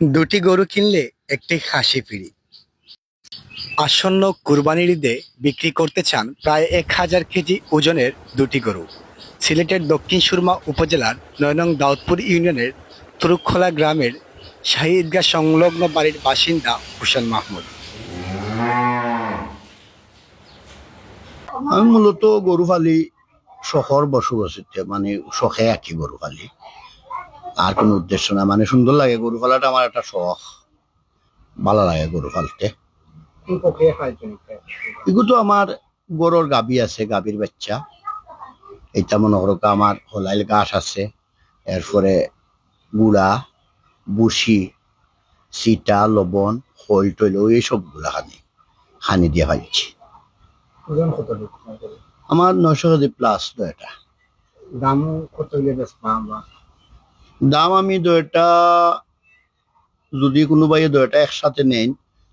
দুটি গরু কিনলে একটি খাসি ফ্রি। আসন্ন কুরবানির ঈদে বিক্রি করতে চান প্রায় এক হাজার কেজি ওজনের দুটি গরু। সিলেটের দক্ষিণ সুরমা উপজেলার নয়নং দাউদপুর ইউনিয়নের তুরুখোলা গ্রামের শাহী ঈদগাহ সংলগ্ন বাড়ির বাসিন্দা হুসেন মাহমুদ। আমি মূলত গরু ফালি শখর বসবাসিতে মানে শখে আঁকি গরু ফালি আর কোনো উদ্দেশ্য না। মানে সুন্দর লাগে গরু ফালাটা আমার একটা শখ। ভালো লাগে গরু ফালতে এগুলো তো আমার গরুর গাবি আছে গাবির বাচ্চা। এটা মনে করো আমার হলাইল গাছ আছে। এরপরে গুড়া বুসি সিটা লবণ হইল টইল এই সবগুলা খানি খানি দিয়ে ফেলছি আমার নয়শো কেজি প্লাস এটা দাম কত দাম আমি দুইটা, যদি কোনোবাই দুইটা একসাথে নেন,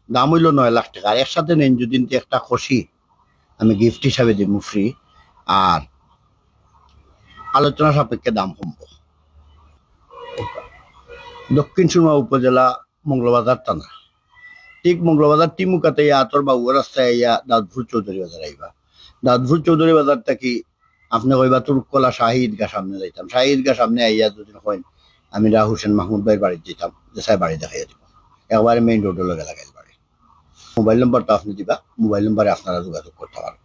দাম হইল নয় লাখ টাকা। আর একসাথে নেন যদি একটা খুশি, আমি গিফট হিসাবে দিব ফ্রি আর আলোচনা সাপেক্ষে দাম কমব। দক্ষিণ সুরমা উপজেলা মঙ্গলবাজার থানা। ঠিক মঙ্গলবাজার টিমুকাতে আতর বা বাবু রাস্তায় ইয়া দাদপুর চৌধুরী বাজার আইবা। দাদভুর চৌধুরী বাজার থাকি আপনি কইবা তুরকলা শাহী ঈদগাহ সামনে যাইতাম। শাহী ঈদগাহ সামনে আইয়া যদি কইন আমি রা হোসেন মাহমুদ ভাইয়ের বাড়িতে যেতাম, দেশাই বাড়ি দেখাইয়া দিব। একবারে মেইন রোডের লগে লাগাই বাড়ি। মোবাইল নম্বরটা আপনি দিবা, মোবাইল নম্বরে আপনারা যোগাযোগ করতে পারবেন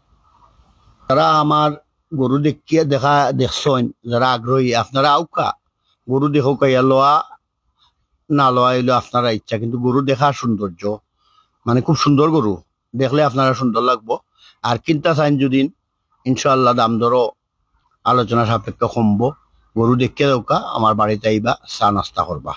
যারা আমার গরু দেখিয়ে দেখা, দেখছেন, যারা আগ্রহী, আপনারা আউকা, গরু দেখো কাইয়া লওয়া, না লওয়া এলো আপনারা ইচ্ছা, কিন্তু গরু দেখা সৌন্দর্য মানে খুব সুন্দর গরু, দেখলে আপনারা সুন্দর লাগবো। আর কিনতা চাইন যদি ইনশাল্লাহ দাম দরও আলোচনা সাপেক্ষ কমবো। গরু দেখে দৌকা আমার বাড়িতে আইবা চা নাস্তা করবা।